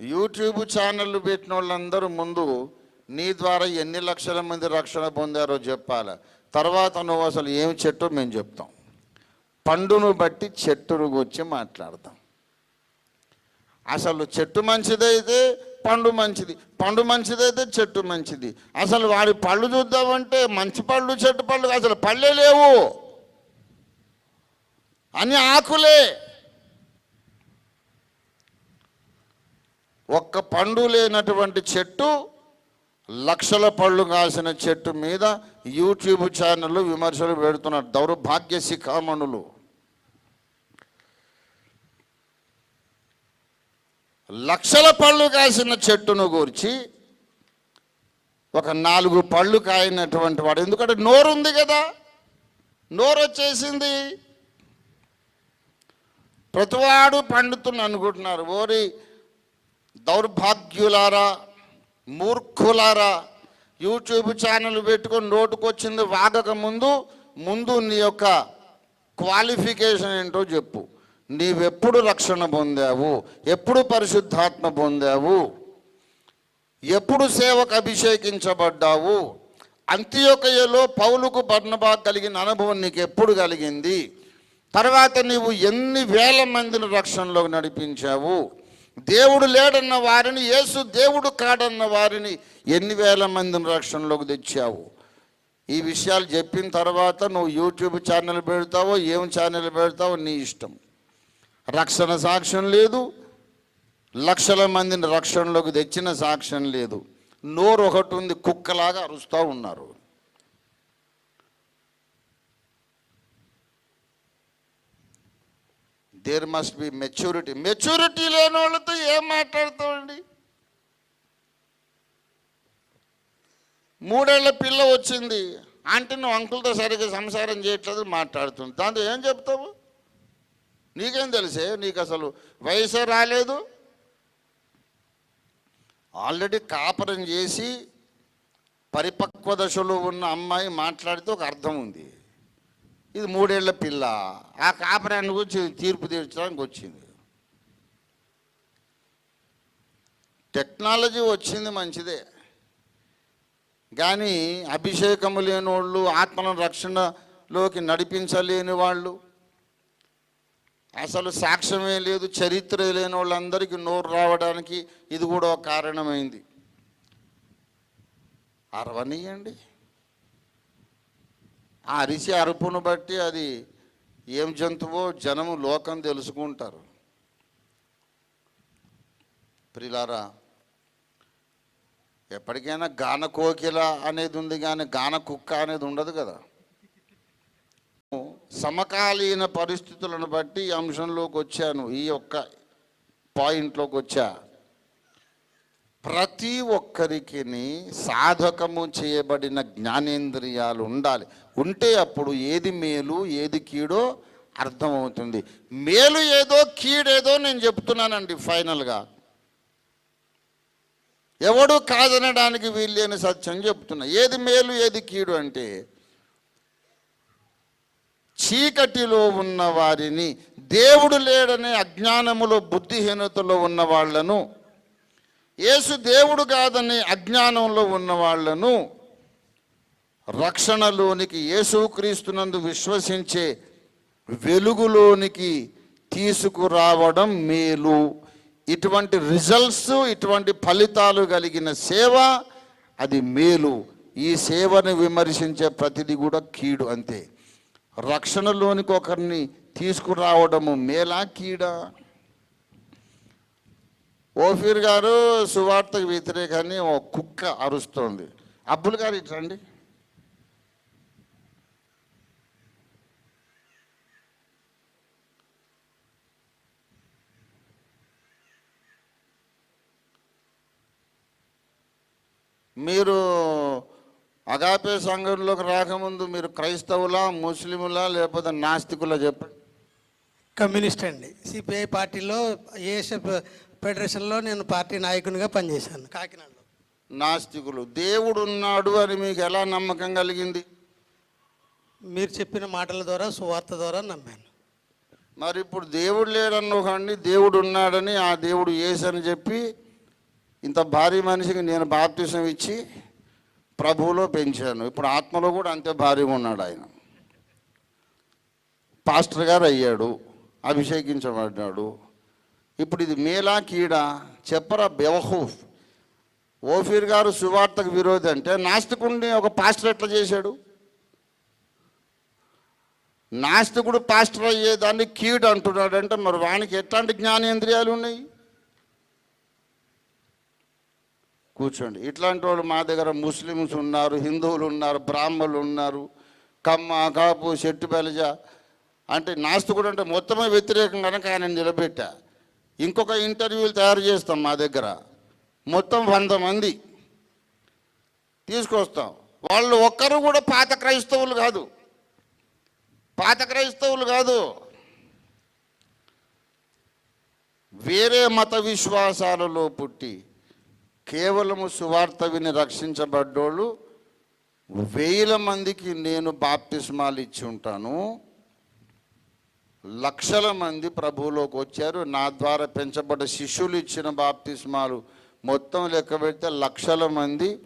YouTube ఛానళ్ళు పెట్టిన వాళ్ళందరూ ముందు నీ ద్వారా ఎన్ని లక్షల మంది రక్షణ పొందారో చెప్పాలి. తర్వాత నువ్వు అసలు ఏమి చెట్టు మేము చెప్తాం. పండును బట్టి చెట్టును గురించి మాట్లాడతాం. అసలు చెట్టు మంచిదైతే పండు మంచిది. పండు మంచిదైతే చెట్టు మంచిది. అసలు వాడి పళ్ళు చూద్దామంటే మంచి పళ్ళు చెట్టు పళ్ళు అసలు పళ్ళే లేవు. అన్ని ఆకులే. ఒక్క పండు లేనటువంటి చెట్టు లక్షల పళ్ళు కాసిన చెట్టు మీద యూట్యూబ్ ఛానళ్ళు విమర్శలు పెడుతున్నారు. దౌర్భాగ్య శిఖామణులు లక్షల పళ్ళు కాసిన చెట్టును గూర్చి ఒక నాలుగు పళ్ళు కాయినటువంటి వాడు. ఎందుకంటే నోరు ఉంది కదా నోరు వచ్చేసింది ప్రతివాడు పండుతున్న అనుకుంటున్నారు. ఓరి దౌర్భాగ్యులారా మూర్ఖులారా యూట్యూబ్ ఛానల్ పెట్టుకొని నోటుకొచ్చింది వాగక ముందు ముందు నీ యొక్క క్వాలిఫికేషన్ ఏంటో చెప్పు. నీవెప్పుడు రక్షణ పొందావు? ఎప్పుడు పరిశుద్ధాత్మ పొందావు? ఎప్పుడు సేవకు అభిషేకించబడ్డావు? అంత్యోకయలో పౌలుకు బర్ణబా కలిగిన అనుభవం నీకు ఎప్పుడు కలిగింది? తర్వాత నీవు ఎన్ని వేల మందిని రక్షణలోకి నడిపించావు? దేవుడు లేడన్న వారిని యేసు దేవుడు కాడన్న వారిని ఎన్ని వేల మందిని రక్షణలోకి తెచ్చావు? ఈ విషయాలు చెప్పిన తర్వాత నువ్వు యూట్యూబ్ ఛానల్ పెడతావో ఏం ఛానల్ పెడతావో నీ ఇష్టం. రక్షణ సాక్ష్యం లేదు. లక్షల మందిని రక్షణలోకి తెచ్చిన సాక్ష్యం లేదు. నోరు ఒకటి ఉంది కుక్కలాగా అరుస్తూ ఉన్నారు. There must be maturity maturity లేని వాళ్ళతో ఏం మాట్లాడతామండి? మూడేళ్ళ పిల్ల వచ్చింది. ఆంటీ నువ్వు అంకుల్తో సరిగ్గా సంసారం చేయట్లేదు మాట్లాడుతుంది. దాంతో ఏం చెప్తావు? నీకేం తెలిసే? నీకు అసలు వయసే రాలేదు. ఆల్రెడీ కాపరం చేసి పరిపక్వ దశలో ఉన్న అమ్మాయి మాట్లాడితే ఒక అర్థం ఉంది. ఇది మూడేళ్ళ పిల్ల. ఆ కాపరాన్ని గురించి తీర్పు తీర్చడానికి వచ్చింది. టెక్నాలజీ వచ్చింది మంచిదే. కానీ అభిషేకము లేని వాళ్ళు ఆత్మల రక్షణలోకి నడిపించలేని వాళ్ళు అసలు సాక్ష్యమే లేదు చరిత్ర లేని వాళ్ళందరికీ నోరు రావడానికి ఇది కూడా ఒక కారణమైంది. అరవనీయండి ఆ అరిసి అరుపును బట్టి అది ఏం జంతువో జనము లోకం తెలుసుకుంటారు. ప్రిలారా ఎప్పటికైనా గాన కోకిల అనేది ఉంది కానీ గాన కుక్క అనేది ఉండదు కదా. సమకాలీన పరిస్థితులను బట్టి ఈ అంశంలోకి వచ్చాను ఈ యొక్క పాయింట్లోకి వచ్చా. ప్రతి ఒక్కరికి సాధకము చేయబడిన జ్ఞానేంద్రియాలు ఉండాలి. ఉంటే అప్పుడు ఏది మేలు ఏది కీడో అర్థమవుతుంది. మేలు ఏదో కీడేదో నేను చెప్తున్నానండి ఫైనల్గా. ఎవడు కాదనడానికి వీల్లేని సత్యం చెప్తున్నా. ఏది మేలు ఏది కీడు అంటే చీకటిలో ఉన్న వారిని దేవుడు లేడనే అజ్ఞానములో బుద్ధిహీనతలో ఉన్న వాళ్ళను యేసు దేవుడు కాదని అజ్ఞానంలో ఉన్న వాళ్ళను రక్షణలోనికి యేసుక్రీస్తునందు విశ్వసించే వెలుగులోనికి తీసుకురావడం మేలు. ఇటువంటి రిజల్ట్స్ ఇటువంటి ఫలితాలు కలిగిన సేవ అది మేలు. ఈ సేవను విమర్శించే ప్రతిదీ కూడా కీడు అంతే. రక్షణలోనికి ఒకరిని తీసుకురావడము మేలా కీడా? ఓఫీర్ గారు సువార్తకు వ్యతిరేకాన్ని ఓ కుక్క అరుస్తోంది. అబ్బుల్ గారు ఇట్రండి మీరు అగాపే సంఘంలోకి రాకముందు మీరు క్రైస్తవులా ముస్లిములా లేకపోతే నాస్తికులా చెప్పండి. కమ్యూనిస్ట్ అండి. సిపిఐ పార్టీలో ఏఎస్ఎఫ్ ఫెడరేషన్లో నేను పార్టీ నాయకునిగా పనిచేశాను కాకినాడలో. నాస్తికులు. దేవుడు ఉన్నాడు అని మీకు ఎలా నమ్మకం కలిగింది? మీరు చెప్పిన మాటల ద్వారా సువార్త ద్వారా నమ్మాను. మరి ఇప్పుడు దేవుడు లేడన్న ఒకడిని దేవుడు ఉన్నాడని ఆ దేవుడు ఏసని చెప్పి ఇంత భారీ మనిషికి నేను బాప్తిసం ఇచ్చి ప్రభువులో పెంచాను. ఇప్పుడు ఆత్మలో కూడా అంతే భారీగా ఉన్నాడు ఆయన. పాస్టర్ గారు అయ్యాడు అభిషేకించబడ్డాడు. ఇప్పుడు ఇది మేలా కీడ చెప్పరా బెవహూఫ్ ఓఫీర్ గారు సువార్తకు విరోధి అంటే నాస్తికుడిని ఒక పాస్టర్ ఎట్లా చేశాడు? నాస్తికుడు పాస్టర్ అయ్యేదాన్ని కీడు అంటున్నాడు అంటే మరి వానికి ఎట్లాంటి జ్ఞానేంద్రియాలు ఉన్నాయి? కూర్చోండి. ఇట్లాంటి వాళ్ళు మా దగ్గర ముస్లిమ్స్ ఉన్నారు హిందువులు ఉన్నారు బ్రాహ్మణులు ఉన్నారు. కమ్మ కాపు చెట్టు బెలజ. అంటే నాస్తికుడు అంటే మొత్తమే వ్యతిరేకం కనుక ఆయన నిలబెట్టా. ఇంకొక ఇంటర్వ్యూలు తయారు చేస్తాం మా దగ్గర. మొత్తం వంద మంది. తీసుకొస్తాం. వాళ్ళు ఒక్కరు కూడా పాత క్రైస్తవులు కాదు. పాత క్రైస్తవులు కాదు. వేరే మత విశ్వాసాలలో పుట్టి కేవలము సువార్త విని రక్షించబడ్డోళ్ళు వేల మందికి నేను బాప్తిస్మాలు ఇచ్చి ఉంటాను. లక్షల మంది ప్రభువులోకి వచ్చారు. నా ద్వారా పెంచబడ్డ శిష్యులు ఇచ్చిన బాప్తిస్మాలు మొత్తం లెక్క పెడితే లక్షల మంది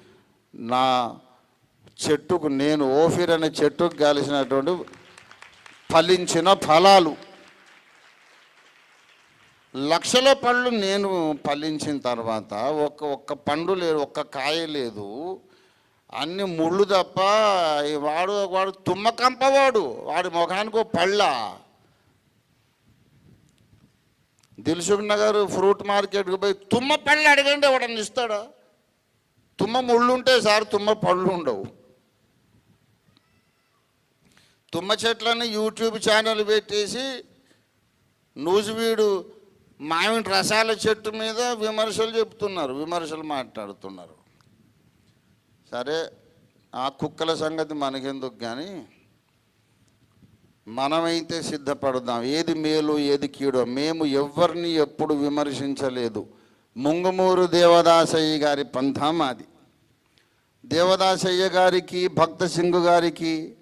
నా చెట్టుకు నేను ఓఫిర్ అనే చెట్టుకు కాలిసినటువంటి ఫలించిన ఫలాలు. లక్షల పళ్ళు నేను ఫలించిన తర్వాత ఒక్క ఒక్క పండు లేదు ఒక్క కాయ లేదు. అన్ని ముళ్ళు తప్ప వాడు వాడు తుమ్మకంపవాడు. వాడి ముఖానికి ఓ పళ్ళ. దిల్సుఖ్ నగర్ ఫ్రూట్ మార్కెట్కి పోయి తుమ్మ పళ్ళు అడగండి ఎవడన్నా ఇస్తాడా? తుమ్మ ముళ్ళు ఉంటే సార్ తుమ్మ పళ్ళు ఉండవు. తుమ్మ చెట్లని యూట్యూబ్ ఛానల్ పెట్టేసి నూజివీడు మామిడి రసాల చెట్టు మీద విమర్శలు చెప్తున్నారు విమర్శలు మాట్లాడుతున్నారు. సరే ఆ కుక్కల సంగతి మనకెందుకు కానీ మనమైతే సిద్ధపడదాం. ఏది మేలు ఏది కీడో. మేము ఎవరిని ఎప్పుడు విమర్శించలేదు. ముంగమూరు దేవదాసయ్య గారి పంథా మాది. దేవదాసయ్య గారికి భక్త సింగు గారికి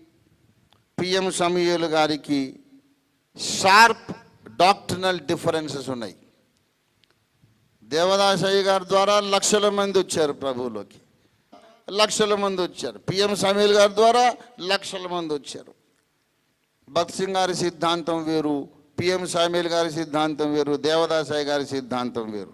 పిఎం సమీయులు గారికి షార్ప్ డాక్టర్నల్ డిఫరెన్సెస్ ఉన్నాయి. దేవదాసయ్య గారి ద్వారా లక్షల మంది వచ్చారు ప్రభువులోకి. లక్షల మంది వచ్చారు. పిఎం సమీల్ గారి ద్వారా లక్షల మంది వచ్చారు. భక్త్ సింగ్ గారి సిద్ధాంతం వేరు పిఎం సామీల్ గారి సిద్ధాంతం వేరు దేవదాసాయి గారి సిద్ధాంతం వేరు.